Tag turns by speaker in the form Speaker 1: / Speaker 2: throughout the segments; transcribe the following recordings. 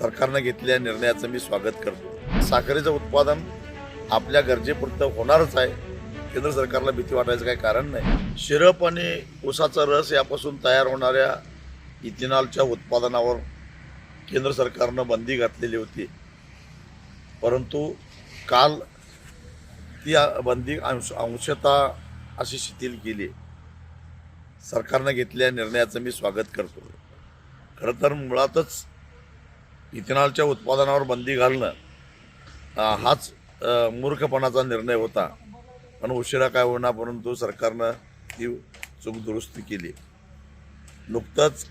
Speaker 1: सरकारनं घेतलेल्या निर्णयाचं मी स्वागत करतो. साखरेचं उत्पादन आपल्या गरजेपुरतं होणारच आहे. केंद्र सरकारला भीती वाटायचं काही कारण नाही. शिरप आणि ऊसाचा रस यापासून तयार होणाऱ्या इथेनॉलच्या उत्पादनावर केंद्र सरकारनं बंदी घातलेली होती. परंतु काल ती बंदी अंश अंशतः अशी शिथिल केली. सरकारनं घेतलेल्या निर्णयाचं मी स्वागत करतो. खरं तर मुळातच इथेनॉलच्या उत्पादनावर बंदी घालणं हाच मूर्खपणाचा निर्णय होता. पण उशिरा काय होणार परंतु सरकारनं ती चूक दुरुस्ती केली. नुकतंच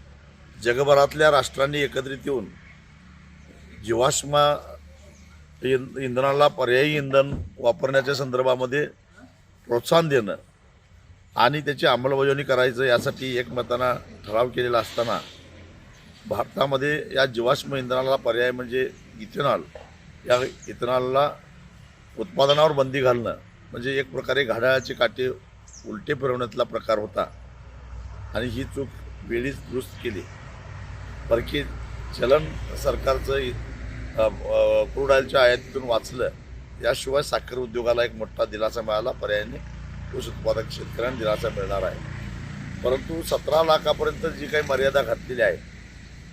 Speaker 1: जगभरातल्या राष्ट्रांनी एकत्रित येऊन जीवाश्म इंधनाला पर्यायी इंधन वापरण्याच्या संदर्भामध्ये प्रोत्साहन देणं आणि त्याची अंमलबजावणी करायचं यासाठी एकमतानं ठराव केलेला असताना भारतामध्ये या जीवाश्म इंधनाला पर्याय म्हणजे इथेनॉल. या इथेनॉलला उत्पादनावर बंदी घालणं म्हणजे एक प्रकारे घड्याळाचे काटे उलटे फिरवण्यातला प्रकार होता. आणि ही चूक वेळीच दुरुस्त केली. परकी चलन सरकारचं क्रूड ऑइलच्या आयातीतून वाचलं. याशिवाय साखर उद्योगाला एक मोठा दिलासा मिळाला. पर्यायाने ऊस उत्पादक शेतकऱ्यांना दिलासा मिळणार आहे. परंतु सतरा लाखापर्यंत जी काही मर्यादा घातलेली आहे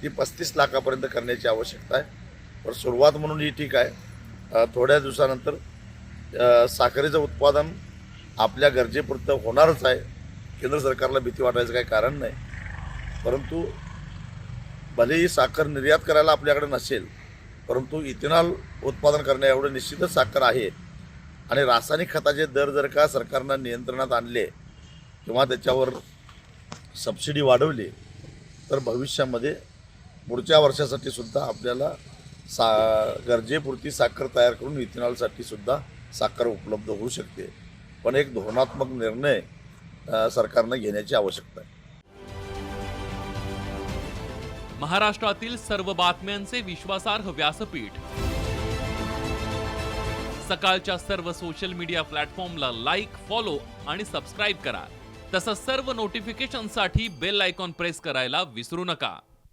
Speaker 1: ती पस्तीस लाखापर्यंत करण्याची आवश्यकता आहे. पण सुरुवात म्हणून ही ठीक आहे. थोड्या दिवसानंतर साखरेचं उत्पादन आपल्या गरजेपुरतं होणारच आहे. केंद्र सरकारला भीती वाटायचं काही कारण नाही. परंतु भलेही साखर निर्यात करायला आपल्याकडे नसेल परंतु इथेनॉल उत्पादन करण्या एवढं निश्चितच साखर आहे. आणि रासायनिक खताचे दर जर का सरकारनं नियंत्रणात आणले किंवा त्याच्यावर सबसिडी वाढवली तर भविष्यामध्ये पुढच्या वर्षासाठी सुद्धा आपल्याला सा गरजेपुरती साखर तयार करून इथेनॉलसाठी सुद्धा साखर उपलब्ध होऊ शकते. पण एक धोरणात्मक निर्णय सरकारनं घेण्याची आवश्यकता आहे.
Speaker 2: महाराष्ट्रातील सर्व बातम्यांचे विश्वासार्ह व्यासपीठ. सकाळच्या सर्व सोशल मीडिया प्लॅटफॉर्मला लाईक फॉलो आणि सबस्क्राईब करा. तसंच सर्व नोटिफिकेशनसाठी बेल आयकॉन प्रेस करायला विसरू नका.